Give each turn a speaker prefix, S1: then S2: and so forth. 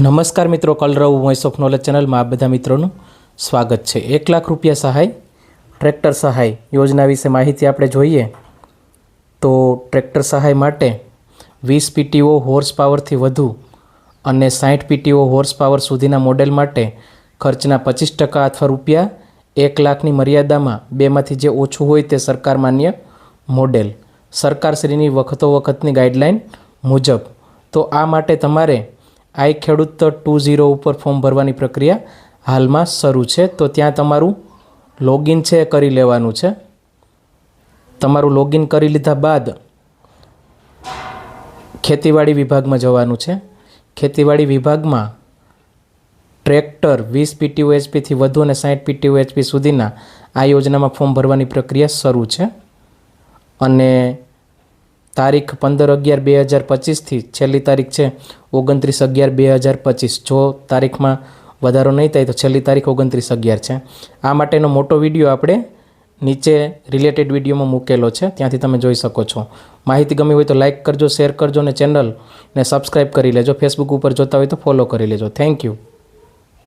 S1: નમસ્કાર મિત્રો, કલરવ voice of knowledge ચેનલમાં આ બધા મિત્રોનું સ્વાગત છે. એક લાખ રૂપિયા સહાય, ટ્રેક્ટર સહાય યોજના વિશે માહિતી આપણે જોઈએ તો ટ્રેક્ટર સહાય માટે વીસ પીટીઓ હોર્સ પાવરથી વધુ અને સાઠ પીટીઓ હોર્સ પાવર સુધીના મોડેલ માટે ખર્ચના પચીસ ટકા અથવા રૂપિયા એક લાખની મર્યાદામાં બેમાંથી જે ઓછું હોય તે સરકાર માન્ય મોડેલ. સરકારશ્રીની વખતો વખતની ગાઈડલાઇન મુજબ. તો આ માટે તમારે આઈ ખેડૂત ટુ ઝીરો ઉપર ફોર્મ ભરવાની પ્રક્રિયા હાલમાં શરૂ છે. તો ત્યાં તમારું લોગિન છે એ કરી લેવાનું છે. તમારું લોગિન કરી લીધા બાદ ખેતીવાડી વિભાગમાં જવાનું છે. ખેતીવાડી વિભાગમાં ટ્રેક્ટર વીસ પીટીઓ એચપીથી વધુ અને સાઠ પીટીઓ એચપી સુધીના આ યોજનામાં ફોર્મ ભરવાની પ્રક્રિયા શરૂ છે. અને તારીખ પંદર અગિયાર બે હજાર પચીસથી છેલ્લી તારીખ છે ઓગણત્રીસ અગિયાર બે હજાર પચીસ. જો તારીખમાં વધારો નહીં થાય તો છેલ્લી તારીખ ઓગણત્રીસ અગિયાર છે. આ માટેનો મોટો વીડિયો આપણે નીચે રિલેટેડ વિડીયોમાં મૂકેલો છે. ત્યાંથી તમે જોઈ શકો છો. માહિતી ગમી હોય તો લાઇક કરજો શેર કરજો અને ચેનલને સબસ્ક્રાઈબ કરી લેજો. ફેસબુક ઉપર જોતા હોય તો ફોલો કરી લેજો. Thank you